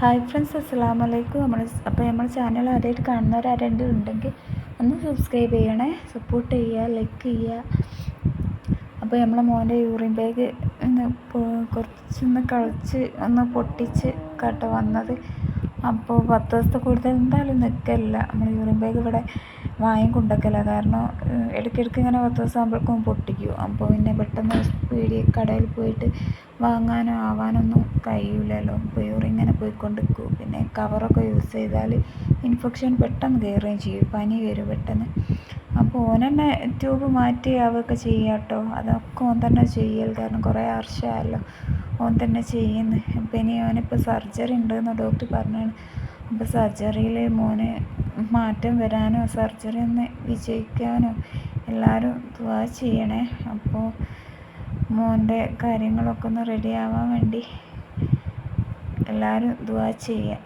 Hi friends അസ്സാം വലൈക്കും നമ്മൾ അപ്പോൾ നമ്മൾ ചാനൽ ആദ്യമായിട്ട് കാണുന്നവരാരെങ്കിലും ഉണ്ടെങ്കിൽ ഒന്ന് സബ്സ്ക്രൈബ് ചെയ്യണേ. സപ്പോർട്ട് ചെയ്യുക ലൈക്ക് ചെയ്യുക. അപ്പോൾ നമ്മളെ മോന്റെ യൂറിൻ ബാഗ് കുറച്ചൊന്ന് കളിച്ച് ഒന്ന് പൊട്ടിച്ച് കേട്ടോ വന്നത്. അപ്പോൾ പത്ത് ദിവസത്തെ കൂടുതൽ എന്തായാലും നിൽക്കില്ല നമ്മൾ യൂറിൻ ബാഗ് ഇവിടെ വാങ്ങി കൊണ്ടുവയ്ക്കല. കാരണം ഇടയ്ക്കിടയ്ക്ക് ഇങ്ങനെ പത്ത് ദിവസം ആകുമ്പോഴേക്കും പൊട്ടിക്കും. അപ്പോൾ പിന്നെ പെട്ടെന്ന് പീടി കടയിൽ പോയിട്ട് വാങ്ങാനോ ആവാനൊന്നും കഴിയില്ലല്ലോ അപ്പോൾ യൂറിൻ ഇങ്ങനെ പോയിക്കൊണ്ടിരിക്കും. പിന്നെ കവറൊക്കെ യൂസ് ചെയ്താൽ ഇൻഫെക്ഷൻ പെട്ടെന്ന് കയറുകയും ചെയ്യും. പനി വരും പെട്ടെന്ന്. അപ്പോൾ ഓൻ തന്നെ ട്യൂബ് മാറ്റി ആവുകയൊക്കെ ചെയ്യാം കേട്ടോ അതൊക്കെ ഓൻ തന്നെ ചെയ്യൽ കാരണം കുറേ വർഷമായല്ലോ ഓൻ തന്നെ ചെയ്യുന്നു. അപ്പം ഇനി ഓനിപ്പോൾ സർജറി ഉണ്ടെന്ന് ഡോക്ടർ പറഞ്ഞാണ്. അപ്പോൾ സർജറിയിൽ മോന് മാറ്റം വരാനോ സർജറി ഒന്ന് വിജയിക്കാനോ എല്ലാവരും ദുവാ ചെയ്യണേ. അപ്പോൾ മോന്റെ കാര്യങ്ങളൊക്കെ ഒന്ന് റെഡി ആവാൻ വേണ്ടി എല്ലാവരും ദുവാ ചെയ്യുക